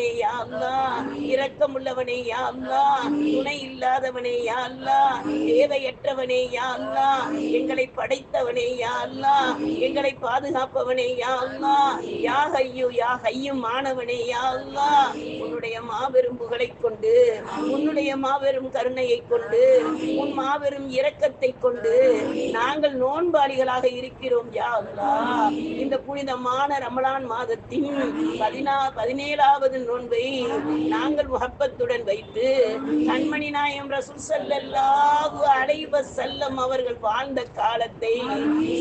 இல்லாதவனே யாழ்லா இரக்கம் உள்ளவனே யாழ்லா துணை இல்லாதவனே யாழ்லா தேவையற்றவனே யாழ்லா எங்களை படைத்தவனே யாழ்லா எங்களை பாதுகாப்பவனே யாழ்லா அல்லா யா ஹையு யா ஹையும் மாணவனே யாழ்லா உன்னுடைய மாபெரும் புகழை கொண்டு உன்னுடைய மாபெரும் கருணையை கொண்டு உன் மாபெரும் இரக்கத்தை கொண்டு நாங்கள் நோன்பாளிகளாக இருக்கிறோம் யாழ்லா இந்த புனிதமான ரமலான் மாதத்தின் பதினா பதினேழாவது நோன்பை நாங்கள் முகப்பத்துடன் வைத்து கண்மணி நாயம் ரசூல் ஸல்லல்லாஹு அலைஹி செல்லம் அவர்கள் வாழ்ந்த காலத்தை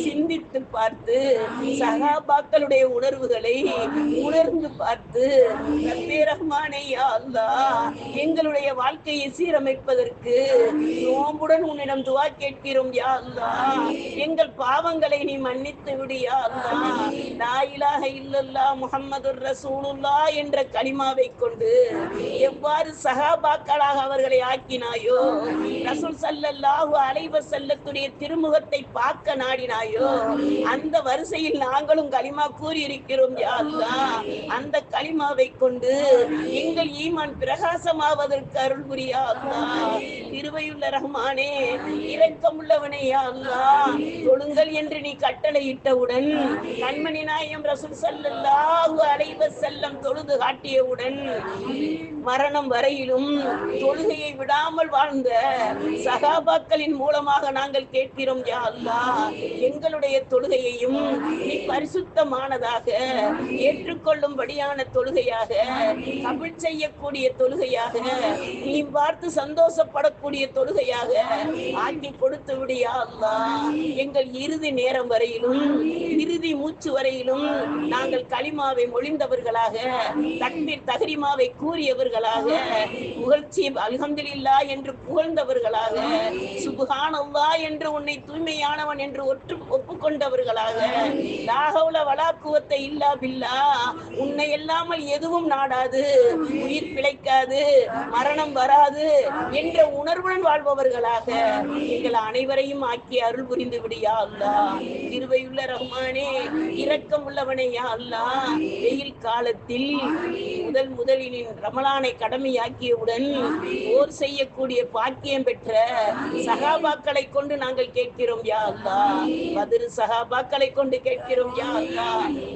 சிந்தித்து பார்த்து சகாபாக்களுடைய உணர்வுகளை உணர்ந்து பார்த்து ரப்பே ரஹ்மானே எங்களுடைய வாழ்க்கையை சீரமைப்பதற்கு நோம்புடன் உன்னிடம் துவா கேட்கிறோம் யா அல்லா எங்கள் பாவங்களை நீ மன்னித்து விடு யா அல்லாஹ். லா இலாஹ இல்லல்லாஹ் முஹம்மதுர் ரசூலுல்லாஹ் என்ற கரிமாவை கொண்டு எவ்வாறு சகாபாக்களாக அவர்களை ஆக்கினாயோ ரசூல் சல்லல்லாஹு அலைவ செல்லத்துடைய திருமுகத்தை பார்க்க நாடினாயோ அந்த வரிசையில் நாங்களும் கலிமா கூறி இருக்கிறோம் அந்த கலிமாவை கொண்டு எங்கள் ஈமான் பிரகாசமாவதற்கு அருள் புரியாதா கிருபையுள்ள ரஹ்மானே இரக்கமுள்ளவனே யா அல்லாஹ். தொழுங்கள் என்று நீ கட்டளையிட்டவுடன் கண்மணி நாயம் ரசூல் சல்லல்லாஹு அலைஹி செல்லம் தொழுது காட்டியவுடன் மரணம் வரையிலும் தொழுகையை விடாமல் வாழ்ந்த சகாபாக்களின் மூலமாக நாங்கள் கேட்கிறோம் யா அல்லா எங்களுடைய தொழுகையையும் நீ பரிசுத்தமானதாக ஏற்றுக்கொள்ளும்படியான தொழுகையாக கபில் செய்யக்கூடிய தொழுகையாக நீ பார்த்து சந்தோஷப்படக்கூடிய தொழுகையாக ஆக்கி கொடுத்து விடியா அல்லாஹ் எங்கள் இறுதி நேரம் வரையிலும் இறுதி மூச்சு வரையிலும் நாங்கள் களிமாவை மொழிந்தவர்களாக தக்பீர் தகரிமாவை கூறியவர்களாக புகழ்ச்சி அல்ஹம்துலில்லா என்று புகழ்ந்தவர்களாக சுபஹானல்லா என்று உன்னை தூய்மையானவன் என்று ஒற்று ஒப்புக்கொண்டவர்களாக ராகவுல வலாக்குவத்தை இல்லா பில்லா உன்னை இல்லாமல் எதுவும் நாடாது உயிர் பிழைக்காது மரணம் வராது என்ற உணர்வு உணர்வுடன் வாழ்பவர்களாக எங்கள் அனைவரையும் ஆக்கி அருள் புரிந்து விடியா அல்லா. திருவையுள்ள ரஹ்மானே இரக்கம் உள்ளவனையா அல்லா. வெயில் காலத்தில் முதல் முதலினின் ரமலானை கடமையாக்கியவுடன் போர் செய்யக்கூடிய பாக்கியம் பெற்ற சகாபாக்களை கொண்டு நாங்கள் கேட்கிறோம் யா அல்லா. பதிரு சகாபாக்களை கொண்டு கேட்கிறோம் யா அல்லா.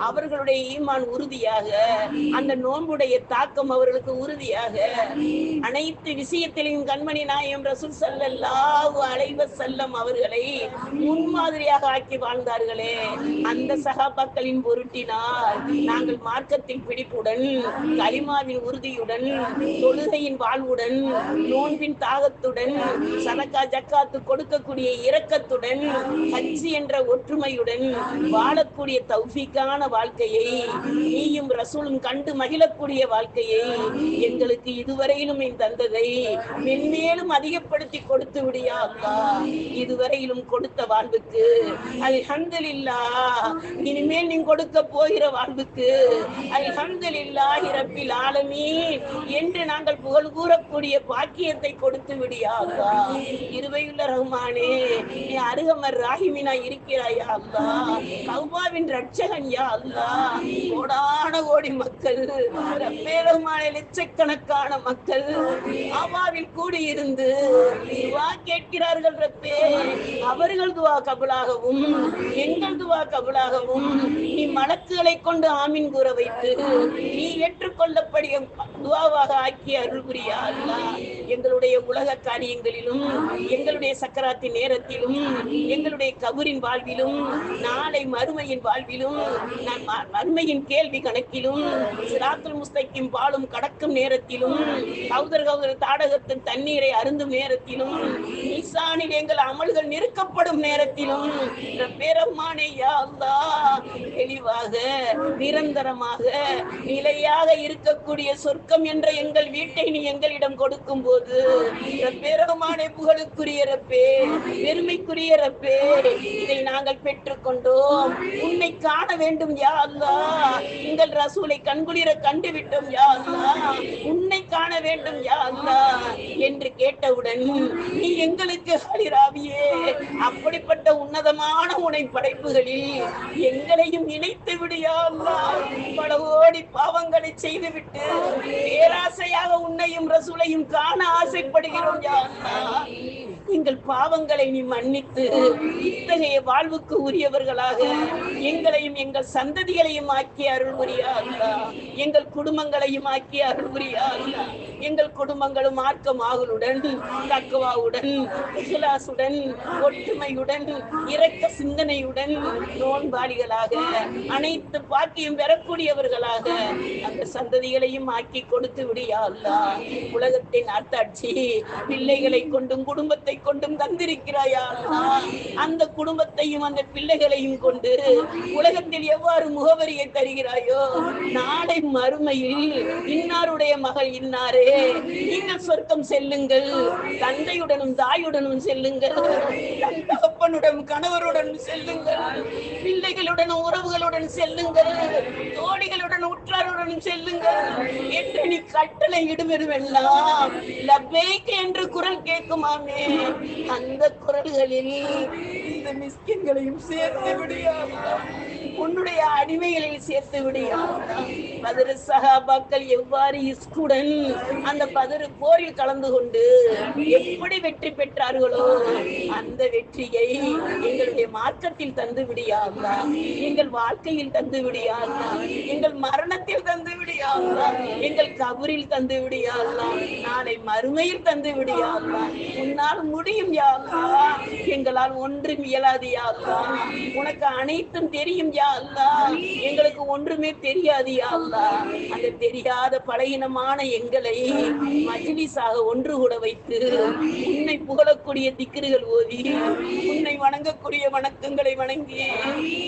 அவர்களுடைய ஈமான் உறுதியாக அந்த நோன்புடைய தாக்கம் அவர்களுக்கு உறுதியாக அனைத்து விஷயத்திலும் கண்மணி நாயம் ரசூல் ஸல்லல்லாஹு அலைவ செல்லம் அவர்களை முன்மாதிரியாக ஆக்கி வாழ்ந்தார்களே. அந்த சகாபாக்களின் பொருட்டினால் நாங்கள் மார்க்கத்தின் பிடிப்புடன் கலிமாவின் உறுதியுடன் தொழுகையின் வாழ்வுடன் நோன்பின் தாகத்துடன் சனக்கா ஜக்காத்து கொடுக்கக்கூடிய இரக்கத்துடன் ஹஜ்ஜி என்ற ஒற்றுமையுடன் வாழக்கூடிய தௌசிக்கான வாழ்க்கையை நீயும் ரசூலும் கண்டு மகிழக்கூடிய வாழ்க்கையை எங்களுக்கு இதுவரையிலும் தந்ததை மென்மேலும் அதிக அதிகப்படுத்தி கொடுத்து விடியா அக்கா. இதுவரையிலும் கொடுத்த வாழ்வுக்கு அல்ஹம்துலில்லாஹ் இனிமேல் நீ கொடுக்க போகிற வாழ்வுக்கு ஹந்தலில்லா இறப்பில் ஆளுமே என்று நாங்கள் புகழ் கூறக்கூடிய பாக்கியத்தை கொடுத்து விடியா அக்கா. இருவையுள்ள ரஹ்மானே நீ அருகமர் ராஹிமினா இருக்கிறாயா அல்லா கௌபாவின் ரட்சகன் யா அல்லா கோடான கோடி மக்கள் ரப்பே ரஹ்மானே லட்சக்கணக்கான மக்கள் அவாவில் கூடியிருந்து துவா கேட்கிறார்கள் ரப்பே. அவர்கள் துவா கபலாகவும் எங்கள் துவா கபலாகவும் நீ மலக்குகளை கொண்டு ஆமீன் கூற வைத்து நீ ஏற்றுக்கொள்ளப்படிய துவாவாக ஆக்கிய அருள் புரியா எங்களுடைய உலக காரியங்களிலும் எங்களுடைய சக்கராத்தி நேரத்திலும் எங்களுடைய கபூரின் வாழ்விலும் நாளை மறுமையின் வாழ்விலும் நம் மறுமையின் கேள்வி கணக்கிலும் சிராத்துல் முஸ்தகிம் பாலும் கடக்கும் நேரத்திலும் கௌதர் கௌதர் தாடகத்தின் தண்ணீரை அருந்தும் நேரத்திலும் ஈசானில் எங்கள் அமல்கள் நிறுக்கப்படும் நேரத்திலும் பேரம்மானே தெளிவாக நிரந்தரமாக நிலையாக இருக்கக்கூடிய சொர்க்கம் என்ற எங்கள் வீட்டை நீ எங்களிடம் கொடுக்கும் போது பேரமானே புகழுக்குரிய ரப்பே பெருமைக்குரிய ரப்பே இதை நாங்கள் பெற்றுக்கொண்டோம். உன்னை காண வேண்டும் யாழ்லா எங்கள் ரசூலை கண்குளிர கண்டுவிட்டோம் யாழ்லா உன்னை காண வேண்டும் யாழ்லா என்று கேட்டவுடன் நீ எங்களுக்கு ஹலிராவியே அப்படிப்பட்ட உன்னதமான உனை படைப்புகளில் எங்களையும் இணைத்து விடியா அல்லாஹ் பல கோடி பாவங்களை செய்துவிட்டு பேராசையாக உன்னையும் ரசூலையும் காண ஆசைப்படுகிறோம் யா எங்கள் பாவங்களை நீ மன்னித்து இத்தகைய வாழ்வுக்கு உரியவர்களாக எங்களையும் எங்கள் சந்ததிகளையும் ஆக்கி அருள் புரியா எங்கள் குடும்பங்களையும் ஆக்கி அருள் புரியா எங்கள் குடும்பங்களும் மார்க்கமாகலுடன் தக்குவாவுடன் ஒற்றுமையுடன் இரக்க சிந்தனையுடன் நோன்பாளிகளாக அனைத்து பாக்கியம் பெறக்கூடியவர்களாக அந்த சந்ததிகளையும் ஆக்கி கொடுத்து விடியா உலகத்தின் அத்தாட்சி பிள்ளைகளை கொண்டும் குடும்பத்தை குடும்பத்தை கொண்டும் தந்திருக்கிறாயா? அந்த குடும்பத்தையும் அந்த பிள்ளைகளையும் கொண்டு உலகத்தில் எவ்வாறு முகவரியை தருகிறாயோ நாளை மறுமையில் இன்னாருடைய மகள் இன்னாரே நீங்கள் சொர்க்கம் செல்லுங்கள் தந்தையுடனும் தாயுடனும் செல்லுங்கள் தன் தகப்பனுடன் கணவருடன் செல்லுங்கள் பிள்ளைகளுடன் உறவுகளுடன் செல்லுங்கள் தோழிகளுடன் அருளும் செல்லுங்கள் என்று நீ கட்டளை இடுமெருவெல்லாம் லபேக் என்று குரல் கேட்குமாமே. அந்த குரல்களில் இந்த மிஸ்கின்களையும் சேர்த்து விடியாதா உன்னுடைய அடிமைகளில் சேர்த்து விடியாதா பதிரு சகாபாக்கள் எவ்வாறு இஸ்குடன் அந்த பதிரு போரில் கலந்து கொண்டு எப்படி வெற்றி பெற்றார்களோ அந்த வெற்றியை எங்களுடைய மார்க்கத்தில் தந்து விடியாங்களா எங்கள் வாழ்க்கையில் தந்து விடியாங்களா எங்கள் மரணத்தில் தந்து விடியாங்களா எங்கள் கபரில் தந்து விடியாங்களா நாளை மறுமையில் தந்து விடியாங்களா உன்னால் முடியும் யாருலா எங்களால் ஒன்றும் இயலாது யாருலா உனக்கு அனைத்தும் தெரியும் யா அல்லா எங்களுக்கு ஒன்றுமே தெரியாது யா அல்லா அந்த தெரியாத பலகீனமான எங்களை மஜ்லிஸாக ஒன்று கூட வைத்து உன்னை புகழக்கூடிய திக்கிறுகள் ஓதி உன்னை வணங்கக்கூடிய வணக்கங்களை வணங்கி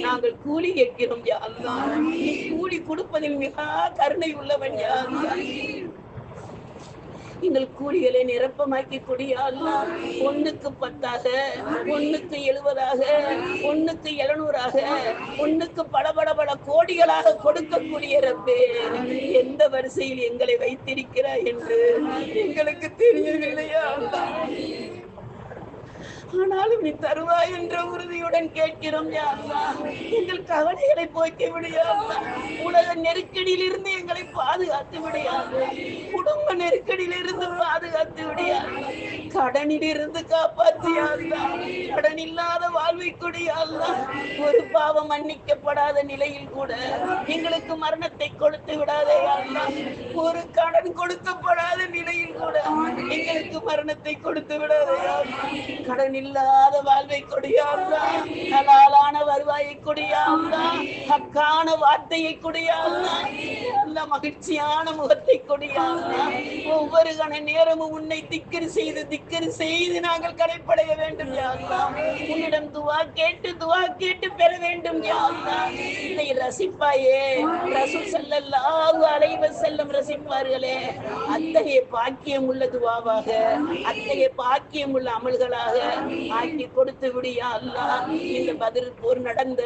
நாங்கள் கூலி கேட்கிறோம் யா அல்லா நீ கூலி கொடுப்பதில் மிக கருணை உள்ளவன் யா எங்கள் கூலிகளை நிரப்பமாக்கி கொடியா ஒண்ணுக்கு பத்தாக ஒண்ணுக்கு எழுபதாக ஒண்ணுக்கு எழுநூறாக ஒண்ணுக்கு பல பல பல கோடிகளாக கொடுக்கக்கூடிய ரப்பே எந்த வரிசையில் எங்களை வைத்திருக்கிறாய் என்று எங்களுக்கு தெரியவில்லையா? ஆனாலும் நீ தருவாய் என்ற உறுதியுடன் கேட்கிறோம் எங்கள் கவலைகளை போக்கி விடியா உலக நெருக்கடியில் இருந்து எங்களை பாதுகாத்து விடியா குடும்ப நெருக்கடியில் இருந்து பாதுகாத்து விடியா கடனில் இருந்து காப்பாத்தியா கடன் இல்லாத வாழ்வை கொடியா ஒரு பாவம் மன்னிக்கப்படாத நிலையில் கூட எங்களுக்கு மரணத்தை கொடுத்து விடாதே ஒரு கடன் கொடுக்கப்படாத நிலையில் கூட எங்களுக்கு மரணத்தை கொடுத்து விடாதே கடனில் கடன் இல்லாத வாழ்வை கொடியாந்தா ஹலாலான வருவாயை கொடியாந்தா ஹக்கான வார்த்தையை கொடியாந்தா மகிழ்ச்சியான முகத்தை கொடியாந்தா ஒவ்வொரு கண நேரமும் உன்னை திக்கரி செய்து திக்கரி செய்து நாங்கள் கடைப்படைய வேண்டும் யாருலா உன்னிடம் துவா கேட்டு துவா கேட்டு பெற வேண்டும் யாருலா இதை ரசிப்பாயே ரசூல் ஸல்லல்லாஹு அலைவ வஸல்லம் ரசிப்பார்களே. அத்தகைய பாக்கியம் உள்ள துவாவாக அத்தகைய பாக்கியம் உள்ள அமல்களாக ஆக்கி கொடுத்து விடியா அல்லாஹ். இந்த பதில் போர் நடந்த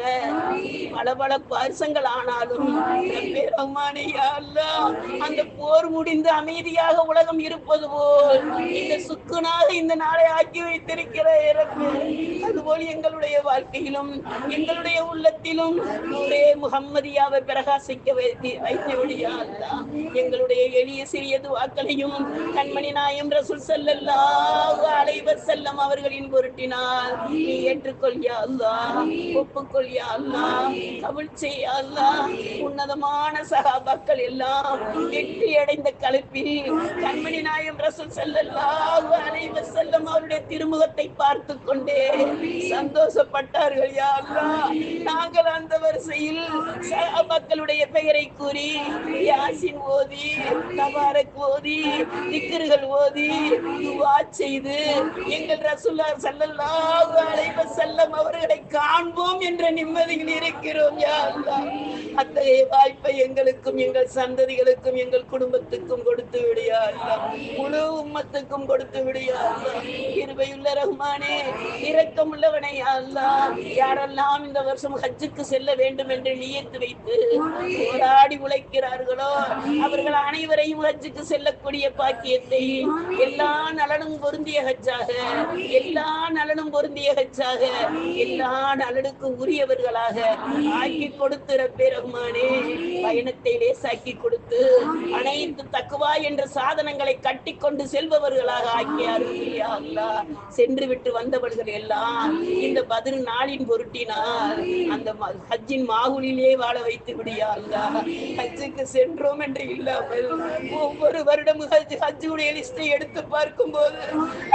பல பல வருஷங்கள் ஆனாலும் பேரம்மானையா அந்த போர் முடிந்து அமைதியாக உலகம் இருப்பது போல். இந்த சுக்குனாக இந்த நாளை ஆக்கி வைத்திருக்கிற ரப்பே போல் எங்களுடைய வாழ்க்கையிலும் எங்களுடைய உள்ளத்திலும் முகம்மதியாவை பிரகாசிக்க வைத்து வைத்து எங்களுடைய எளிய சிறிய துவாக்களையும் கண்மணி நாயம் ரசூல் ஸல்லல்லாஹு அலைஹி செல்லம் அவர்களின் பொருட்டினால் நீ ஏற்றுக்கொள்யா அல்லா ஒப்புக்கொள்யா அல்லாஹ் கபுல் செய்யா அல்லாஹ் உன்னதமான சகாபாக்கள் எல்லாம் வெற்றி அடைந்த கலப்பில் கண்மணி நாயம் ரசூல் ஸல்லல்லாஹு அலைஹி செல்லம் அவருடைய திருமுகத்தை பார்த்து கொண்டே சந்தோஷப்பட்டார்கள் யா நாங்கள் அந்த வரிசையில் மக்களுடைய பெயரை கூறி யாசின் ஓதி தபாரக் ஓதி திக்கர்கள் ஓதி துவா செய்து எங்கள் ரசுல்லா ஸல்லல்லாஹு அலைஹி வஸல்லம் அவர்களை காண்போம் என்ற நிம்மதியில் இருக்கிறோம் யா அல்லாஹ். அத்தகைய வாய்ப்பை எங்களுக்கும் எங்கள் சந்ததிகளுக்கும் எங்கள் குடும்பத்துக்கும் கொடுத்து விடியா அல்லாஹ். முழு உம்மத்துக்கும் கொடுத்து விடியா அல்லாஹ். கிருபையுள்ள ரஹ்மானே இரக்கமுள்ள ஆண்டவனை அல்லா யாரெல்லாம் இந்த வருஷம் ஹஜ்ஜுக்கு செல்ல வேண்டும் என்று நியத்து வைத்து போராடி உழைக்கிறார்களோ அவர்கள் அனைவரையும் ஹஜ்ஜுக்கு செல்லக்கூடிய பாக்கியத்தை எல்லா நலனும் பொருந்திய ஹஜ்ஜாக எல்லா நலனும் பொருந்திய ஹஜ்ஜாக எல்லா நலனுக்கும் உரியவர்களாக ஆக்கி கொடுத்து ரப்பேரகுமானே பயணத்தை லேசாக்கி கொடுத்து அனைத்து தக்குவா என்ற சாதனங்களை கட்டிக்கொண்டு செல்பவர்களாக ஆக்கியார். சென்று விட்டு வந்தவர்கள் எல்லாம் இந்த பதில் நாளின் பொருட்டினால் அந்த ஹஜ்ஜின் மாகுலிலே வாழ வைத்து விடியா அல்லாஹ். ஹஜ்ஜுக்கு சென்றோம் என்று இல்லாமல் ஒவ்வொரு வருடமும் ஹஜ் ஹஜ்ஜுடைய லிஸ்டை எடுத்து பார்க்கும் போது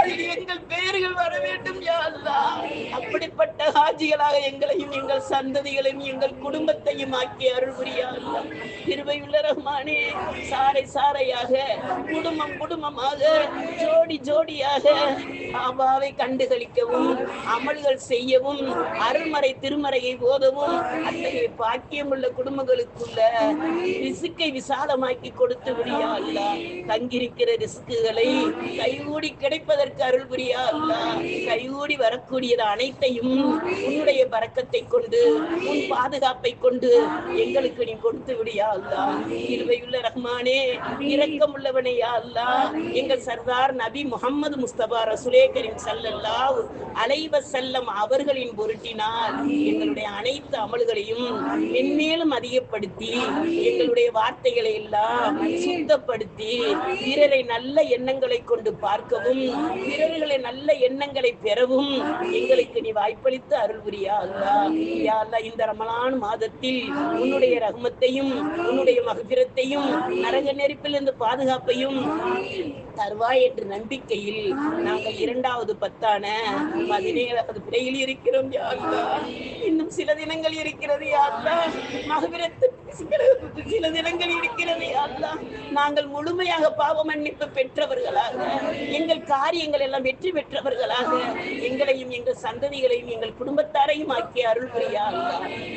அதில் எங்கள் பெயர்கள் வர வேண்டும் யா அல்லாஹ். அப்படிப்பட்ட ஹாஜிகளாக எங்களையும் எங்கள் சந்ததிகளையும் எங்கள் குடும்பத்தையும் ஆக்கி அருள் புரியா அல்லாஹ். கிருபையுள்ள ரஹ்மானே சாரை சாரையாக குடும்பம் குடும்பமாக ஜோடி ஜோடியாக ஆபாவை கண்டுகளிக்கவும் அமல்கள் செய்யவும் அருள்மறை திருமறையை ஓதவும் அத்தகைய பாக்கியமுள்ள குடும்பங்களுக்குள்ள ரிசுக்கை விசாலமாக்கி கொடுத்து விடியா அல்ல. தங்கியிருக்கிற ரிஸ்குகளை கைகூடி கிடைப்பதற்கு அருள் புரியா அல்ல. கைகூடி வரக்கூடியது அனைத்தையும் உன்னுடைய பறக்கத்தை கொண்டு உன் பாதுகாப்பை கொண்டு எங்களுக்கு நீ கொடுத்து விடியா அல்லா. இருவையுள்ள ரஹ்மானே இரக்கம் உள்ளவனையா அல்லா. எங்கள் சர்தார் நபி முகமது முஸ்தபா ரசுலே கரீம் சல்லல்லா அலைஹி வஸல்லம் அவர்களின் பொருட்டினால் எங்களுடைய அனைத்து அமல்களையும் மென்மேலும் அதிகப்படுத்தி எங்களுடைய வார்த்தைகளை எல்லாம் சுத்தப்படுத்தி பிறரை நல்ல எண்ணங்களை கொண்டு பார்க்கவும் பிறர்களை நல்ல எண்ணங்களை பெறவும் எங்களுக்கு நீ வாய்ப்பளித்து அருள் புரியா அல்லா யா அல்லா இந்த ரமலான் மாதத்தில் உன்னுடைய ரகுமத்தையும் உன்னுடைய மகபிரத்தையும் நரக நெருப்பிலிருந்து பாதுகாப்பையும் தருவாய் என்ற நம்பிக்கையில் நாங்கள் இரண்டாவது பத்தான அது பிறையில் இருக்கிறோம் யா இன்னும் சில தினங்கள் இருக்கிறது யா மகவிரத்து சில- தினங்கள் இருக்கிறது யா நாங்கள் முழுமையாக பாவ மன்னிப்பு பெற்றவர்களாக எங்கள் காரியங்கள் எல்லாம் வெற்றி பெற்றவர்களாக எங்களையும் எங்கள் சந்ததிகளையும் எங்கள் குடும்பத்தாரையும் ஆக்கிய அருள் புரியா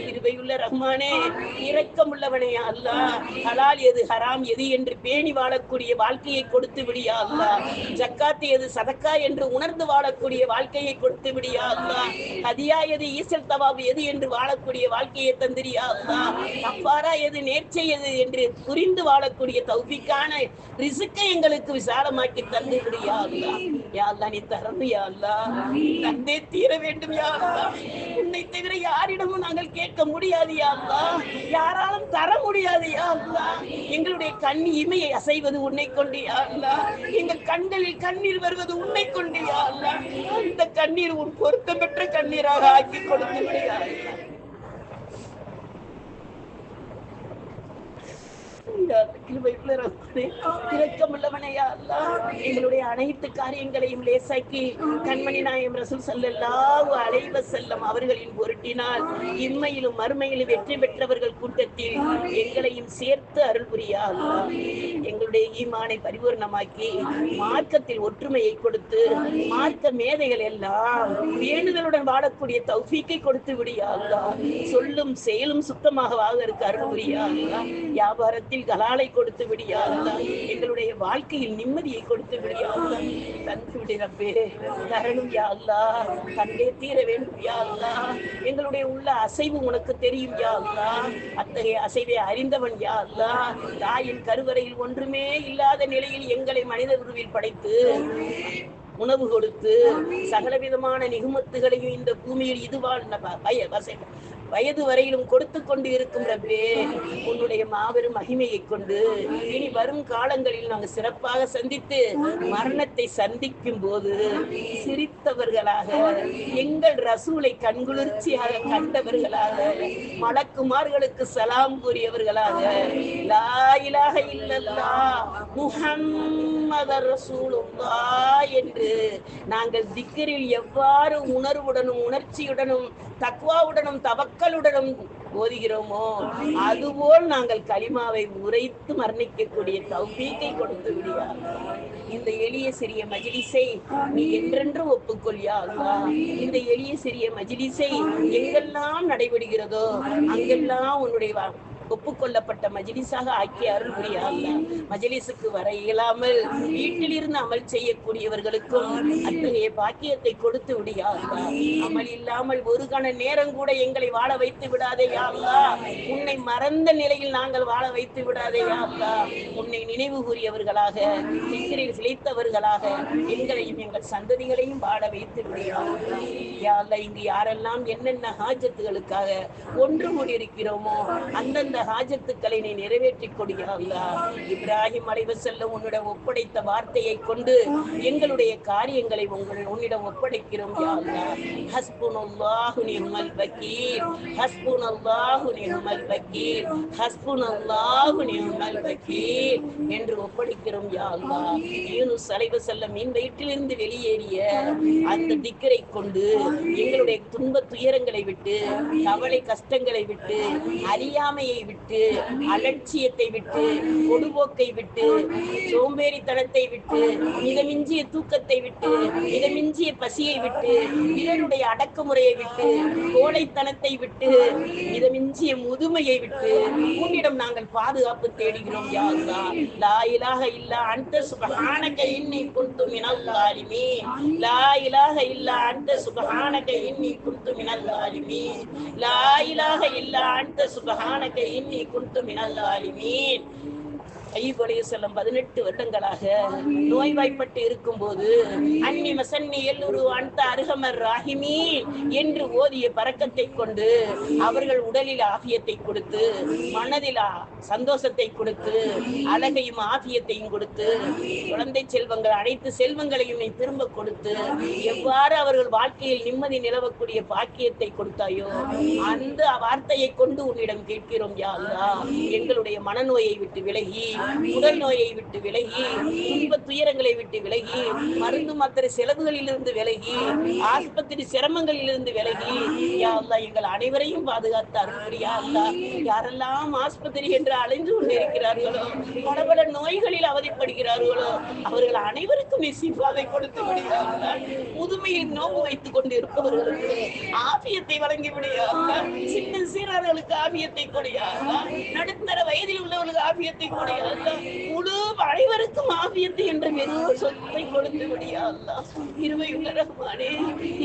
இருவையுள்ள ரஹ்மானே இரக்கம் இரக்கமுள்ளவனே அல்லாஹ் ஹலால் எது ஹராம் எது என்று பேணி வாழக்கூடிய வாழ்க்கையை கொடுத்து விடியா அல்லாஹ் ஜக்காத்து எது சதக்கா என்று உணர்ந்து வாழக்கூடிய வாழ்க்கையை கொடுத்து விடியா அல்லாஹ் ஹதியா எது ஈசல் தவாபு எது என்று வாழக்கூடிய வாழ்க்கையை தந்திரியா அல்லாஹ் கஃபாரா எது நேர்ச்சை எது என்று புரிந்து வாழக்கூடிய தௌபிக்கான ரிசுக்கை எங்களுக்கு விசாலமாக்கி தந்து விடியா அல்லாஹ். யா நீ தரணும் யா அல்லாஹ். தந்தே தீர வேண்டும் யா உன்னை தவிர யாரிடமும் நாங்கள் கேட்க முடியாது யா யாராலும் தர முடியாது யா அல்லாஹ். எங்களுடைய கண் இமையை அசைவது உன்னை கொண்டு யா அல்லாஹ். எங்கள் கண்களில் கண்ணீர் வருவது உன்னை கொண்டு யா அந்த கண்ணீர் உன் பொருத்தம் பெற்ற கண்ணீராக ஆக்கி கொடுத்து விடு யா அல்லாஹ் யா கிருபையுள்ள ரப்பனே, இரக்கமுள்ளவனே யா அல்லாஹ், எங்களுடைய அனைத்து காரியங்களையும் லேசாக்கி கண்மணி நாயம் ரசூல் ஸல்லல்லாஹு அலைவ செல்லம் அவர்களின் பொருட்டினால் இம்மையிலும் மறுமையிலும் வெற்றி பெற்றவர்கள் கூட்டத்தில் எங்களையும் சேர்த்து அருள் புரியா எங்களுடைய ஈமானை பரிபூர்ணமாக்கி மார்க்கத்தில் ஒற்றுமையை கொடுத்து மார்க்க மேதைகள் எல்லாம் வேண்டுதலுடன் வாழக்கூடிய தௌஃபீக்கை கொடுத்து விடியா சொல்லும் செயலும் சுத்தமாக வாழ்வதற்கு அருள் புரியா வியாபாரத்தில் வாழ்க்கையில் கலாலை கொடுத்து விடியா எங்களுடைய வாழ்க்கையில் நிம்மதியை கொடுத்து விடியா தந்து விடுறப்பே தரணும் யா அல்லாஹ். கண்டே தீர வேண்டும் யா அல்லாஹ். எங்களுடைய உள்ள அசைவு உனக்கு தெரியும் யா அல்லாஹ். அத்தகைய அசைவை அறிந்தவன் யா அல்லாஹ். தாயின் கருவறையில் ஒன்றுமே இல்லாத நிலையில் எங்களை மனித உருவில் படைத்து உணவு கொடுத்து சகலவிதமான நிகுமத்துகளையும் இந்த பூமியில் இதுவால் வசை வயது வரையிலும் கொடுத்து கொண்டு இருக்கும் ரப்பே உன்னுடைய மாபெரும் மகிமையை கொண்டு இனி வரும் காலங்களில் நாங்கள் சிறப்பாக சந்தித்து மரணத்தை சந்திக்கும் போது சிரித்தவர்களாக எங்கள் ரசூலை கண்குளிர்ச்சியாக கண்டவர்களாக மலக்குமார்களுக்கு சலாம் கூறியவர்களாக லாயிலாக இல்லல்லா இல்லல்லாஹ் ரசூலுல்லா என்று நாங்கள் திக்கரில் எவ்வாறு உணர்வுடனும் உணர்ச்சியுடனும் தக்வாவுடனும் மக்களுடனும் ஓதுகிறோமோ அதுபோல் நாங்கள் கலிமாவை உரைத்து மரணிக்கக்கூடிய தௌபீக்கை கொடுத்து விடுவார். இந்த எளிய சிறிய மஜிலிசை நீ என்றென்று ஒப்புக்கொள்யா அல்லாஹ் இந்த எளிய சிறிய மஜிலிசை எங்கெல்லாம் நடைபெறுகிறதோ அங்கெல்லாம் உன்னுடைய ஒப்புக்கொள்ளப்பட்ட மஜ்லிஸாக ஆக்கி அருள் புரியா வர இயலாமல் வீட்டிலிருந்து அமல் செய்யக்கூடியவர்களுக்கும் அத்தகைய பாக்கியத்தை கொடுத்து விடியா அமல் இல்லாமல் ஒரு கண நேரம் கூட எங்களை வாழ வைத்து விடாதே யா உன்னை மறந்த நிலையில் நாங்கள் வாழ வைத்து விடாதே யா உன்னை நினைவு கூறியவர்களாக திக்கிரில் சிலைத்தவர்களாக எங்களையும் எங்கள் சந்ததிகளையும் வாழ வைத்து விடியா இங்கு யாரெல்லாம் என்னென்ன ஹாஜத்துகளுக்காக ஒன்று கூடியிருக்கிறோமோ அந்தந்த ஹாஜத்துக்களை நீ நிறைவேற்றிக் கொடியா இப்ராஹிம் அலைவு செல்லும் உன்னிடம் ஒப்படைத்த வார்த்தையை கொண்டு எங்களுடைய காரியங்களை உங்கள் உன்னிடம் ஒப்படைக்கிறோம் யா அல்லாஹ். ஹஸ்புனல்லாஹு நிஅமல் வக்கீல். ஹஸ்புனல்லாஹு நிஅமல் வக்கீல். ஹஸ்புனல்லாஹு நிஅமல் வக்கீல் என்று ஒப்படைக்கிறோம் யா அல்லாஹ். யூனுஸ் அலைவ செல்லம் மீன் வயிற்றிலிருந்து வெளியேறிய அந்த திக்கரை கொண்டு எங்களுடைய துன்ப துயரங்களை விட்டு கவலை கஷ்டங்களை விட்டு அறியாமையை விட்டு அலட்சியத்தை விட்டு பொதுபோக்கை விட்டு சோம்பேறித்தனத்தை விட்டு மிதமிஞ்சிய தூக்கத்தை விட்டு மிதமிஞ்சிய பசியை விட்டு பிறருடைய அடக்குமுறையை விட்டு கோழைத்தனத்தை விட்டு மிதமிஞ்சிய முதுமையை விட்டு உன்னிடம் நாங்கள் பாதுகாப்பு தேடுகிறோம் யாருதா லா இலாக இல்லா அந்த சுப்ஹானக இன்னி குன்து மினல் லா இலாக இல்லா அந்த சுப்ஹானக இன்னி குன்து மினல் லா இலாக இல்லா அன்த சுப்ஹானக இன்னி குண்டு மினல் ஸாலிமீன் செல்லம் பதினெட்டு வருடங்களாக நோய்வாய்ப்பட்டு இருக்கும்போது அன்னி மசன்னி எல்லூரு அந்த அருகமர் ராகிமி என்று ஓதிய பறக்கத்தை கொண்டு அவர்கள் உடலில் ஆகியத்தை கொடுத்து மனதில் சந்தோஷத்தை கொடுத்து அழகையும் ஆபியத்தையும் கொடுத்து குழந்தை செல்வங்கள் அனைத்து செல்வங்களையும் நீ திரும்ப கொடுத்து எவ்வாறு அவர்கள் வாழ்க்கையில் நிம்மதி நிலவக்கூடிய பாக்கியத்தை கொடுத்தாயோ அந்த வார்த்தையை கொண்டு உன்னிடம் கேட்கிறோம் யாருதா எங்களுடைய மனநோயை விட்டு விலகி உடல் நோயை விட்டு விலகி துன்ப துயரங்களை விட்டு விலகி மருந்து மாத்திரை செலவுகளிலிருந்து விலகி ஆஸ்பத்திரி சிரமங்களிலிருந்து விலகி யா எங்கள் அனைவரையும் பாதுகாத்து அருள்புரியா அல்லாஹ் யாரெல்லாம் ஆஸ்பத்திரி என்று என்று அலைந்து கொண்டிருக்கிறார்களோ? பல பல நோய்களில் அவதிப்படுகிறார்களோ? அவர்கள் அனைவருக்கும் நீ சிபாவை கொடுத்து விடுகிறார்கள். அல்லாஹ். முதுமையில் நோம்பு வைத்துக் கொண்டிருப்பவர்களுக்கு ஆபியத்தை வழங்கி விடுகிறார்கள். சின்ன சீரர்களுக்கு ஆபியத்தை கொடுகிறார்கள் நடுத்தர வயதில் உள்ளவர்களுக்கு ஆபியத்தை கொடுகிறார்கள் முழு அனைவருக்கும் ஆபியத்தை என்ற பெரும் சொத்தை கொடுத்து விடுகிறார்கள். அல்லாஹ். இருமையுள்ள ரஹ்மானே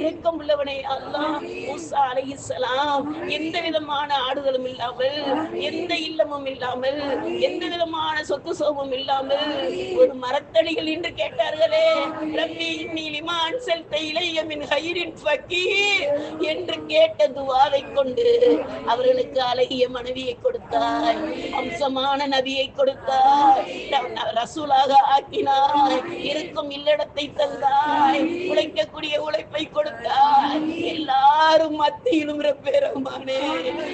இரக்கம் உள்ளவனே அல்லாஹ் மூசா அலைஹிஸ்ஸலாம் எந்த விதமான ஆடுகளும் இல்லாமல் எந்த இல்லமும் இல்லாமல் எந்த விதமான சொத்து சோகம் இல்லாமல் ஒரு மரத்தடிகள் என்று கேட்டார்களே ரப்பி இன்னி லிமான் செல்த இளைய மின் ஹைரின் ஃபக்கீர் என்று கேட்ட துவாவை கொண்டு அவர்களுக்கு அழகிய மனைவியை கொடுத்தாய் அம்சமான நதியை கொடுத்தாய் ரசூலாக ஆக்கினாய் இருக்கும் இல்லடத்தை தந்தாய் உழைக்கக்கூடிய உழைப்பை கொடுத்தாய். எல்லாரும் மத்தியிலும் பெருமானே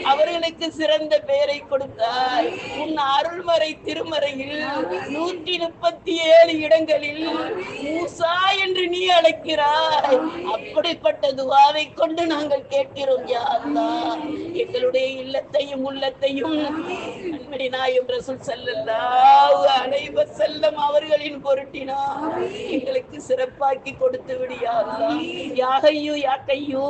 அவர்களுக்கு சிறந்த பெயரை கொடுத்தாய். உன் அருள்மறை வரையில் நூற்றி முப்பத்தி ஏழு இடங்களில் மூசா என்று நீ அழைக்கிறாய். அப்படிப்பட்ட துவாவை கொண்டு நாங்கள் கேட்கிறோம் யா அல்லாஹ். எங்களுடைய இல்லத்தையும் உள்ளத்தையும் அன்படி நாயும் ரசூல் செல்லல்லா அனைவ செல்லம் அவர்களின் பொருட்டினா எங்களுக்கு சிறப்பாக்கி கொடுத்து விடியா யாகையோ யா ஹய்யூ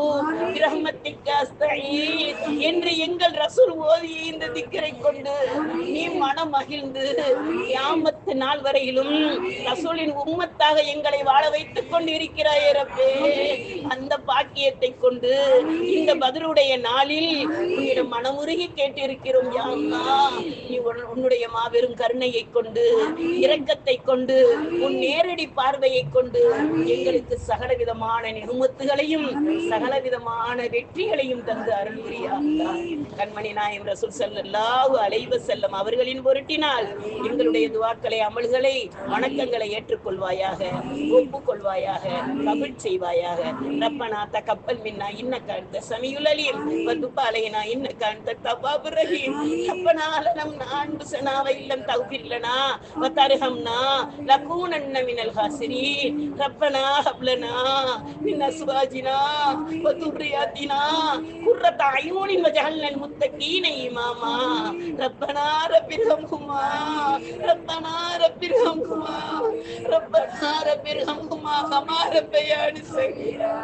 என்று எங்கள் ரசூல் ஓதிய இந்த திக்கரை கொண்டு நீ மனம் மகிழ்ந்து கியாமத்து நாள் வரையிலும் ரசூலின் உம்மத்தாக எங்களை வாழ வைத்துக் கொண்டு இருக்கிறாயே ரப்பே. அந்த பாக்கியத்தை கொண்டு இந்த பதிலுடைய நாளில் உன்னிடம் மனமுருகி கேட்டிருக்கிறோம் யா நீ உன்- உன்னுடைய மாபெரும் கருணையை கொண்டு இரக்கத்தை கொண்டு உன் நேரடி பார்வையை கொண்டு எங்களுக்கு சகல விதமான நிருமத்துகளையும் சகல விதமான வெற்றிகளையும் தந்து அருள் கண்மணி நாயம் ரசூல் ஸல்லல்லாஹு அலைவ செல்லம் அவர்களின் பொருட்டினால் எங்களுடைய துவாக்களை அமல்களை வணக்கங்களை ஏற்றுக்கொள்வாயாக ஒப்புக்கொள்வாயாக கபில் செய்வாயாக. ரப்பனா தக்கப்பல் மின்னா இன்ன கண்ட சமியுலலியும் வதுப்பாலையினா இன்ன கண்ட தவாபு ரப்பனால நம் அன்பு சனாவை இல்லம் தௌபில்லனா வதர்ஹம்னா லகூனன்ன மினல் ஹாசிரீன். ரப்பனா ஹப்லனா மின் அஸ்வாஜினா வதுப்ரியாத்தினா குர்ரத் அயூனின் வஜஹல்னல் முத்தகீன இமாமா. ரப்பனா ரப்பிர்ஹம்ஹுமா. ربنا رب ارحمهما ربنا رب ارحمهما كما ربياني صغيرا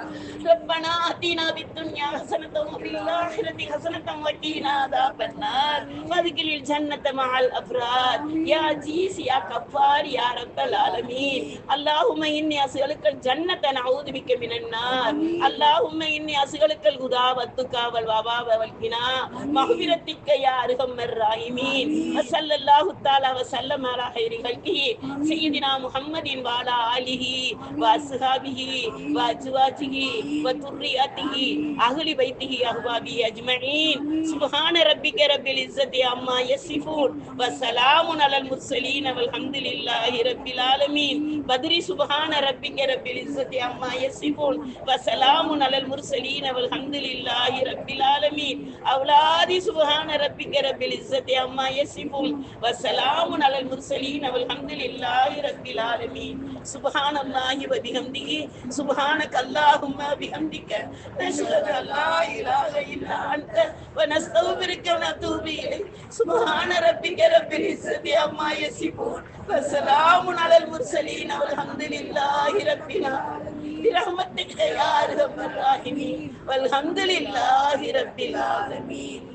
ربنا اتنا بالدنيا حسنة وفي الآخرة حسنة وقنا عذاب النار وادخل الجنة مع الأبرار يا عزيز يا كفار يا رب العالمين اللهم إني أسألك الجنة نعوذ بك من النار اللهم إني أسألك الهدى والتقى والوباء والغنى مغفرتك يا أرحم الراحمين وصلى الله تعالى وسلم على خير خلقه سيدنا محمد وعلى وعلى آله وأصحابه وأزواجه وذرياته أهل بيته أحبابه أجمعين سبحان ربك رب العزة عما يصفون وسلام على المرسلين والحمد لله رب العالمين بدري سبحان ربك رب العزة عما يصفون وسلام على المرسلين والحمد لله رب العالمين أولادي سبحان ربك رب العزة عما يصفون وسلام على المرسلين والحمد لله رب العالمين سبحان الله وبحمده سبحانك اللهم بحمدك نشهد أن لا إله إلا أنت ونستغفرك ونتوب إليك سبحان ربك رب العزة عما يصفون وسلام على المرسلين والحمد لله رب العالمين برحمتك يا أرحم الراحمين والحمد لله رب العالمين